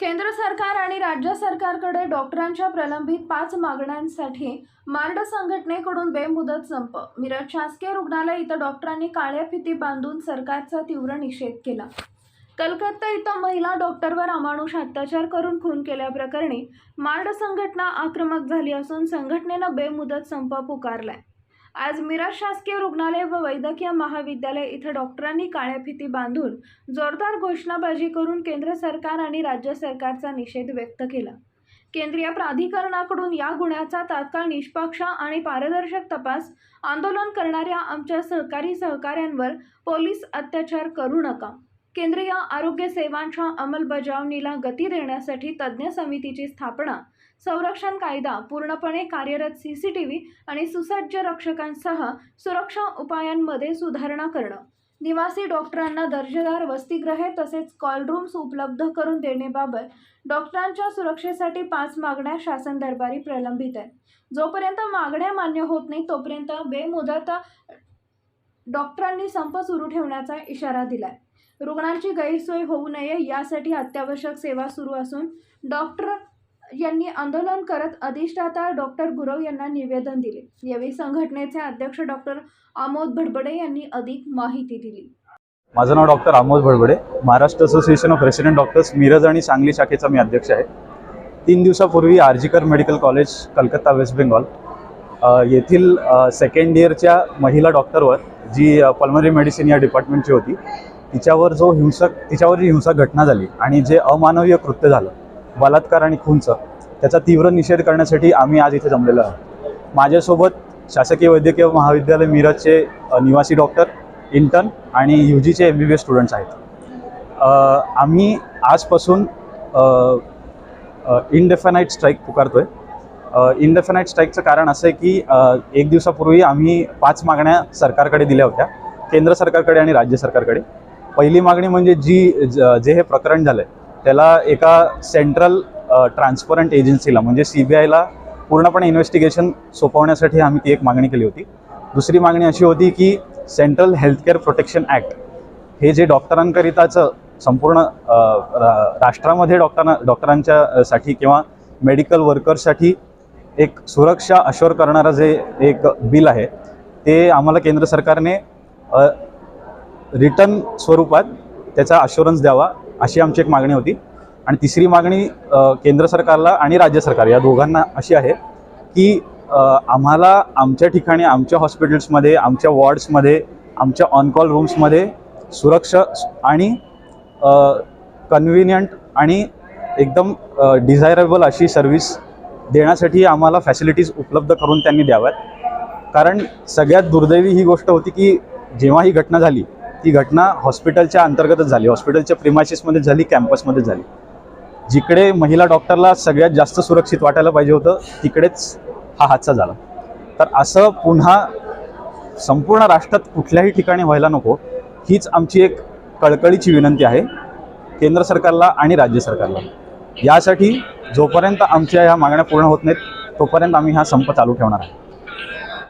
केंद्र सरकार आणि राज्य सरकारकडे डॉक्टरांच्या प्रलंबित पाच मागण्यांसाठी मार्ड संघटनेकडून बेमुदत संप. मिरज शासकीय रुग्णालय इथं डॉक्टरांनी काळ्या फिती बांधून सरकारचा तीव्र निषेध केला. कलकत्ता इथं महिला डॉक्टरवर अमानुष अत्याचार करून खून केल्याप्रकरणी मार्ड संघटना आक्रमक झाली असून संघटनेनं बेमुदत संप पुकारलाय. आज मिराज शासकीय रुग्णालय व वैद्यकीय महाविद्यालय इथं डॉक्टरांनी काळ्या फिती बांधून जोरदार घोषणाबाजी करून केंद्र सरकार आणि राज्य सरकारचा निषेध व्यक्त केला. केंद्रीय प्राधिकरणाकडून या गुन्ह्याचा तात्काळ निष्पक्ष आणि पारदर्शक तपास आंदोलन करणाऱ्या आमच्या सहकारी सहकाऱ्यांवर पोलीस अत्याचार करू नका. केंद्रीय आरोग्य सेवांच्या अंमलबजावणीला गती देण्यासाठी तज्ज्ञ समितीची स्थापना संरक्षण कायदा पूर्णपणे कार्यरत सी सी टी व्ही आणि सुसज्ज रक्षकांसह सुरक्षा उपायांमध्ये सुधारणा करणं. निवासी डॉक्टरांना दर्जेदार वसतिगृहे तसेच कॉल रूम्स उपलब्ध करून देण्याबाबत डॉक्टरांच्या सुरक्षेसाठी पाच मागण्या शासन दरबारी प्रलंबित आहेत. जोपर्यंत मागण्या मान्य होत नाही तोपर्यंत बेमुदत डॉक्टरांनी संप सुरू ठेवण्याचा इशारा दिलाय. रुग्णांची गैरसोय होऊ नये यासाठी अत्यावश्यक सेवा सुरू असून डॉक्टर यांनी आंदोलन करत अधिष्ठाता डॉक्टर गुरव यांना निवेदन दिले. यावेळी संघटनेचे अध्यक्ष डॉक्टर आमोद भडबडे यांनी अधिक माहिती दिली. माझं नाव doctor Amod Bhadbade. Maharashtra association of resident doctors Miraj आणि सांगली शाखेचा मी अध्यक्ष आहे. तीन दिवसापूर्वी RG Kar medical college Calcutta west Bengal येथील सेकंड इयरच्या महिला डॉक्टरवर जी पल्मरी मेडिसिन या डिपार्टमेंटची होती तिच्यावर जो हिंसक तिच्यावर जी हिंसक घटना झाली आणि जे अमानवीय कृत्य झालं बलात्कार आणि खूनचं त्याचा तीव्र निषेध करण्यासाठी आम्ही आज इथे जमलेलो आहोत. माझ्यासोबत शासकीय वैद्यकीय महाविद्यालय मिरजचे निवासी डॉक्टर इंटर्न आणि यू जीचे M B B S students आहेत. आम्ही आजपासून इनडेफानाईट स्ट्राईक पुकारतोय. इनडेफानाईट स्ट्राईकचं कारण असं आहे की एक दिवसापूर्वी आम्ही पाच मागण्या सरकारकडे दिल्या होत्या केंद्र सरकारकडे आणि राज्य सरकारकडे. पहिली मागणी म्हणजे जी ज- जे हे प्रकरण झालं आहे त्याला एका सेंट्रल ट्रान्सपरंट एजन्सीला म्हणजे सी बी आयला पूर्णपणे इन्व्हेस्टिगेशन सोपवण्यासाठी आम्ही ती एक मागणी केली होती. दुसरी मागणी अशी होती की सेंट्रल हेल्थकेअर प्रोटेक्शन ॲक्ट हे जे डॉक्टरांकरिताचं संपूर्ण रा- राष्ट्रामध्ये डॉक्टरांना डॉक्टरांच्या साठी किंवा मेडिकल वर्कर्ससाठी एक सुरक्षा अश्योर करणारं जे एक बिल आहे ते आम्हाला केंद्र सरकारने रिटर्न स्वरूपात त्याचा अश्युरन्स द्यावा. अशी आमची एक मागणी होती. आणि तिसरी मागणी केंद्र सरकारला आणि राज्य सरकार या दोघांना अशी आहे की आम्हाला आमच्या ठिकाणी आमच्या हॉस्पिटल्समध्ये आमच्या वॉर्ड्समध्ये आमच्या ऑन कॉल रूम्समध्ये सुरक्षा आणि कन्व्हिनियंट आणि एकदम डिझायरेबल अशी सर्व्हिस देण्यासाठी आम्हाला फॅसिलिटीज उपलब्ध करून त्यांनी द्याव्यात. कारण सगळ्यात दुर्दैवी ही गोष्ट होती की जेव्हा ही घटना झाली ती घटना हॉस्पिटलच्या अंतर्गतच झाली. हॉस्पिटलच्या प्रिमायसिसमध्ये झाली कॅम्पसमध्ये झाली. जिकडे महिला डॉक्टरला सगळ्यात जास्त सुरक्षित वाटायला पाहिजे होतं तिकडेच हा हादसा झाला. तर असं पुन्हा संपूर्ण राष्ट्रात कुठल्याही ठिकाणी व्हायला नको हीच आमची एक कळकळीची विनंती आहे केंद्र सरकारला आणि राज्य सरकारला. यासाठी जोपर्यंत आमच्या ह्या मागण्या पूर्ण होत नाहीत तोपर्यंत आम्ही हा संप चालू ठेवणार आहे.